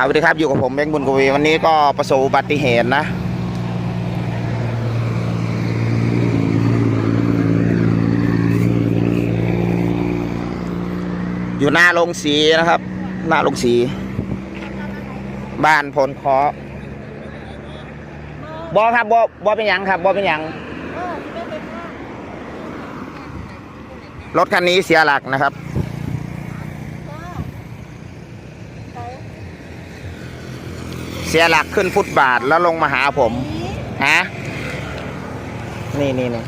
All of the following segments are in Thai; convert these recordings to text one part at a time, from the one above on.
ครับสวัสดีครับอยู่กับผมเบงบุญกวีวันนี้ก็ประสบอุบัติเหตุนะ อยู่หน้าโรงสีนะครับ หน้าโรงสี บ้านพลเคาะบอครับบอบอเป็นหยังครับบอเป็นหยังรถคันนี้เสียหลักนะครับ เสียหลักขึ้นฟุตบาทแล้วลงมาหาผม ฮะ นี่นี่นี่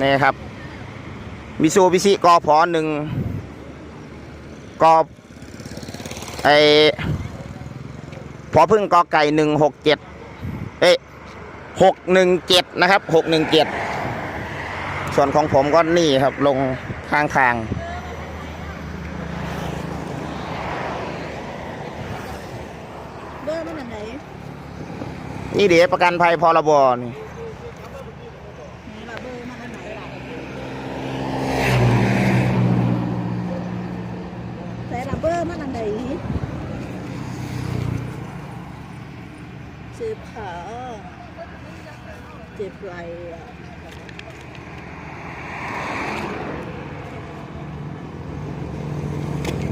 นี่ครับมิซูบิชิกอพอหนึ่งกอไอพอพึ่งกอไก่หนึ่งหกเจ็ดเอ้หกหนึ่งเจ็ดนะครับหกหนึ่งเจ็ดส่วนของผมก็นี่ครับลงข้างทาง เบอร์ มันอันไหนนี่เดี๋ยวประกันภัยพรบนี่ไหนล่ะเบอร์มันอันไหนล่ะใส่ละเบอร์มันอันไหนเจ็บขาเจ็บไหล่อะ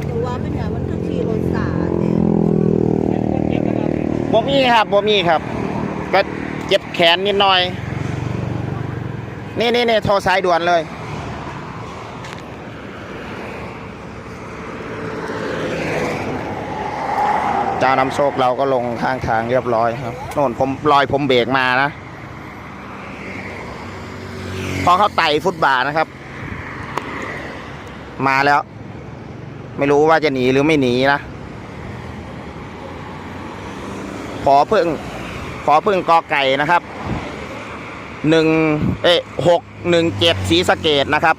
ตัวว่าเป็นอย่างมันคือขี่รถสาดเนี่ย บ่ มีครับบ่มีครับ ก็เจ็บแขนนิดหน่อย นี่นี่นี่โทรสายด่วนเลย จานำโชคเราก็ลงข้างทางเรียบร้อยครับโน่นผมรอยผมเบรกมานะ พอเขาไต่ฟุตบาทนะครับ มาแล้ว ไม่รู้ว่าจะหนีหรือไม่หนีนะ ขอพึ่ง ขอพึ่งกอไก่นะครับหนึ่งเอ๊ะหกหนึ่งเจ็ดสีสะเกตนะครับ